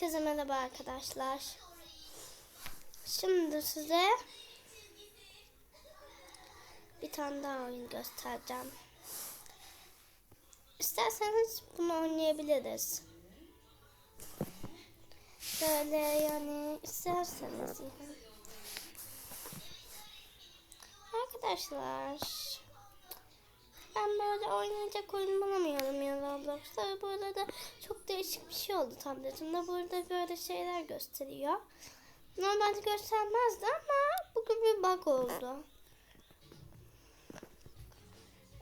Herkese merhaba arkadaşlar. Şimdi size bir tane daha oyun göstereceğim. İsterseniz bunu oynayabiliriz. Böyle yani isterseniz. Arkadaşlar ben böyle oynayacak oyun bulamıyorum ya Roblox'ta. Bu arada çok değişik bir şey oldu tabletimde. Burada böyle şeyler gösteriyor. Normalde göstermezdi ama bugün bir bug oldu.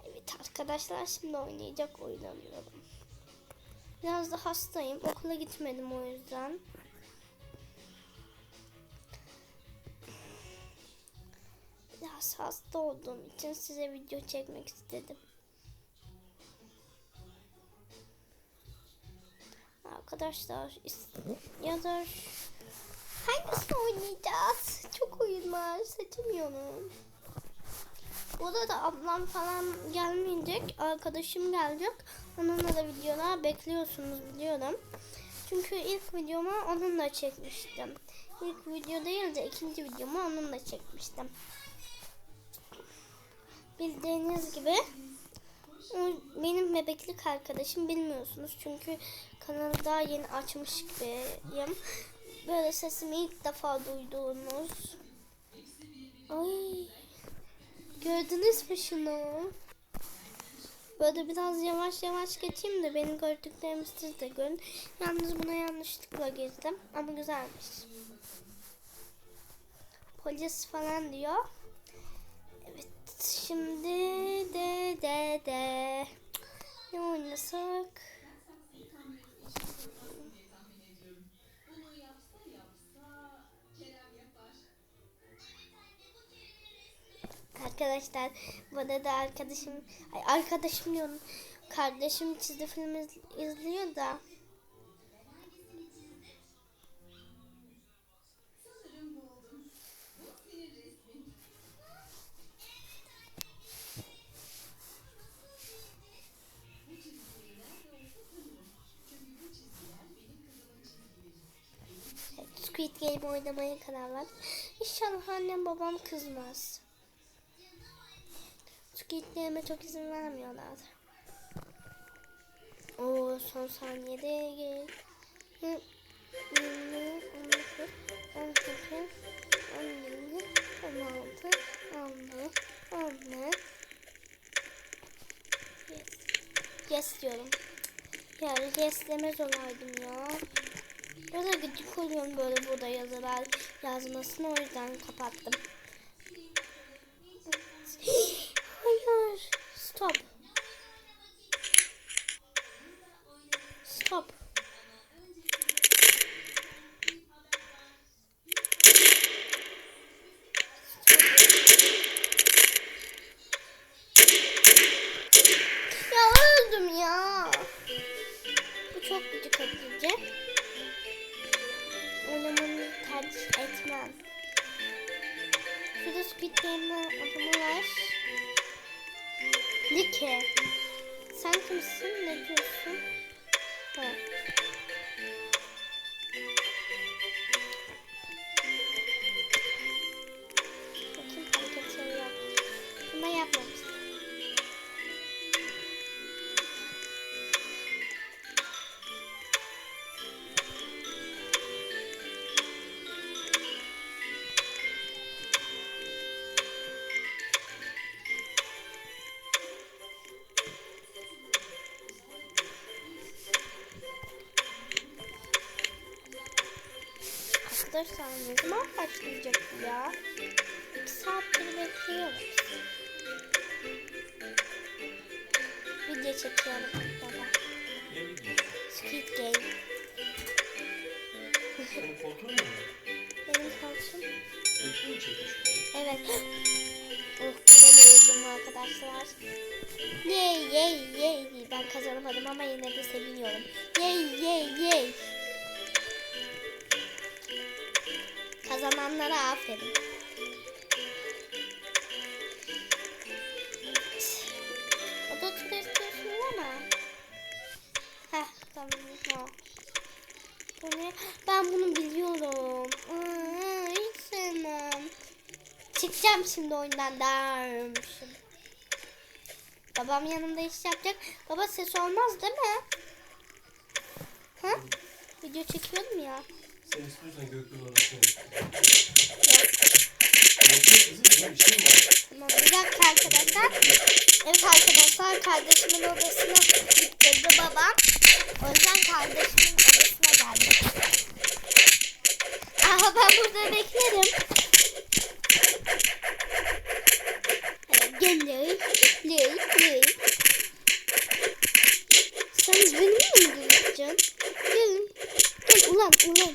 Evet arkadaşlar şimdi oynayacak oyun alıyorum. Biraz da hastayım. Okula gitmedim o yüzden. Biraz hasta olduğum için size video çekmek istedim. Arkadaşlar ya da hangisini oynayacağız? Çok oyun var seçemiyorum. Burada da ablam falan gelmeyecek. Arkadaşım gelecek. Onunla da videolar bekliyorsunuz biliyorum. Çünkü ilk videomu onunla çekmiştim. İlk video değil de ikinci videomu onunla çekmiştim. Bildiğiniz gibi benim bebeklik arkadaşım bilmiyorsunuz. Çünkü kanalı daha yeni açmış gibiyim. Böyle sesimi ilk defa duyduğunuz. Ay. Gördünüz mü şunu? Böyle biraz yavaş yavaş geçeyim de benim gördüklerimi siz de görün. Yalnız buna yanlışlıkla girdim ama güzelmiş. Polis falan diyor. Şimdi de de de. Ne oynasak? Arkadaşlar bu arada arkadaşım ay arkadaşım diyorum. Kardeşim çizgi film iz- izliyor da Game oynamaya karar ver. İnşallah annem babam kızmaz. Squid Game'e çok izin vermiyorlar. O son saniyede gel. Yes. Diyorum. Ya yes demez olaydım ya. Biraz gıcık oluyorum böyle burada yazılar yazmasını o yüzden kapattım. Hayır. Stop. Stop. Ya öldüm ya. Bu çok gıcık edici. Adamı var. Like. Sen kimsin? Ne diyorsun? Arkadaşlar ne zaman başlayacak ya? İki saattir bekliyoruz. Video çekiyorum baba. Squid Game. Senin koltuğun mu? Benim kalçım. Koltuğun mu çekmiş? Evet. Oh öldüm arkadaşlar. Yey yey yey. Ben kazanamadım ama yine de seviniyorum. Yey yey yey. Kazananlara aferin. O da tür istiyorsun ama. Heh tamam. o. Bu ne? Ben bunu biliyorum. Aa, hiç sevmem. Çıkacağım şimdi oyundan dermişim. Babam yanımda iş yapacak. Baba ses olmaz değil mi? Ha? Video çekiyordum ya. Sen istiyorsan. Yok. Göktuğ kızım bir şey mi var? Tamam bir dakika arkadaşlar. Evet arkadaşlar kardeşimin odasına gittirdi babam. O yüzden kardeşimin odasına geldim. Aha ben burada beklerim. Evet, Gel ley, ley, ley. Sen benimle mi görüşeceksin? Gelin. Gel ulan ulan.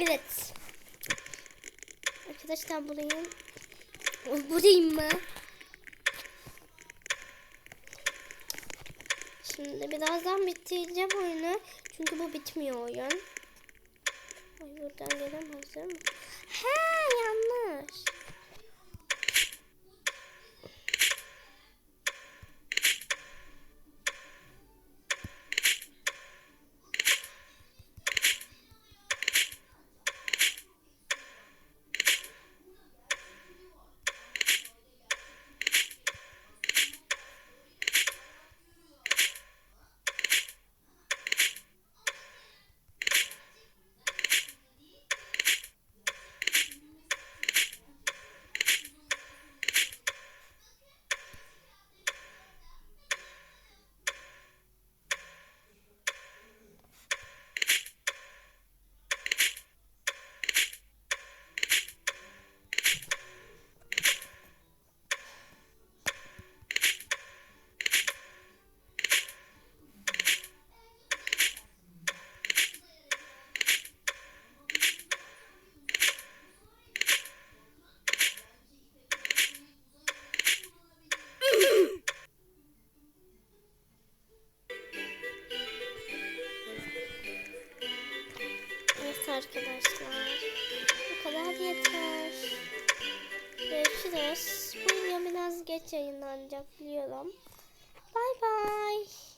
Evet. Arkadaşlar burayı burayım mı? Şimdi birazdan bitireceğim oyunu. Çünkü bu bitmiyor oyun. Ay buradan mı? He arkadaşlar. Bu kadar yeter. Görüşürüz. Bu video biraz geç yayınlanacak biliyorum. Bay bay.